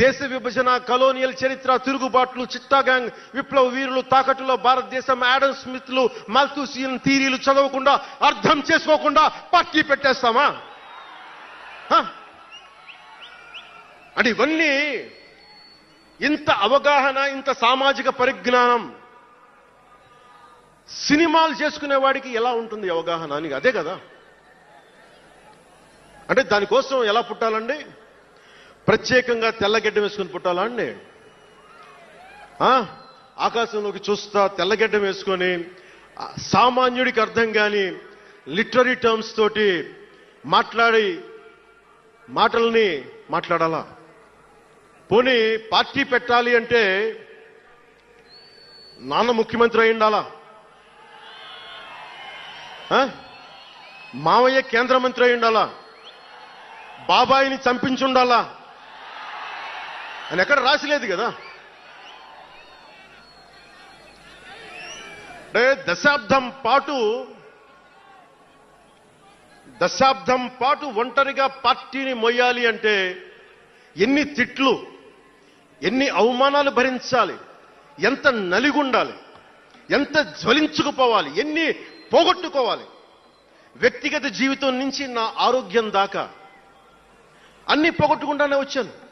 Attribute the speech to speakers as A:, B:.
A: దేశ విభజన కలోనియల్ చరిత్ర తిరుగుబాట్లు చిట్టా గ్యాంగ్ విప్లవ వీరులు తాకట్టులో భారతదేశం యాడమ్ స్మిత్లు మాల్తూసియన్ థీరీలు చదవకుండా అర్థం చేసుకోకుండా పార్టీ పెట్టేస్తామా? అంటే ఇవన్నీ ఇంత అవగాహన ఇంత సామాజిక పరిజ్ఞానం సినిమాలు చేసుకునే వాడికి ఎలా ఉంటుంది అవగాహన అని? అదే కదా. అంటే దానికోసం ఎలా పుట్టాలండి? ప్రత్యేకంగా తెల్లగడ్డ వేసుకుని పుట్టాలా అండి? ఆకాశంలోకి చూస్తా తెల్లగడ్డ వేసుకొని సామాన్యుడికి అర్థం కాని లిటరీ టర్మ్స్ తోటి మాట్లాడి మాటల్ని మాట్లాడాలా? పోనీ పార్టీ పెట్టాలి అంటే నాన్న ముఖ్యమంత్రి అయి ఉండాలా? మావయ్య కేంద్ర మంత్రి అయి ఉండాలా? బాబాయిని చంపించుండాలా? అని ఎక్కడ రాసిలేదు కదా. అంటే దశాబ్దం పాటు దశాబ్దం పాటు ఒంటరిగా పార్టీని మొయ్యాలి అంటే ఎన్ని తిట్లు ఎన్ని అవమానాలు భరించాలి ఎంత నలిగుండాలి ఎంత జ్వలించుకుపోవాలి ఎన్ని పోగొట్టుకోవాలి. వ్యక్తిగత జీవితం నుంచి నా ఆరోగ్యం దాకా అన్ని పోగొట్టుకుంటానే వచ్చాను.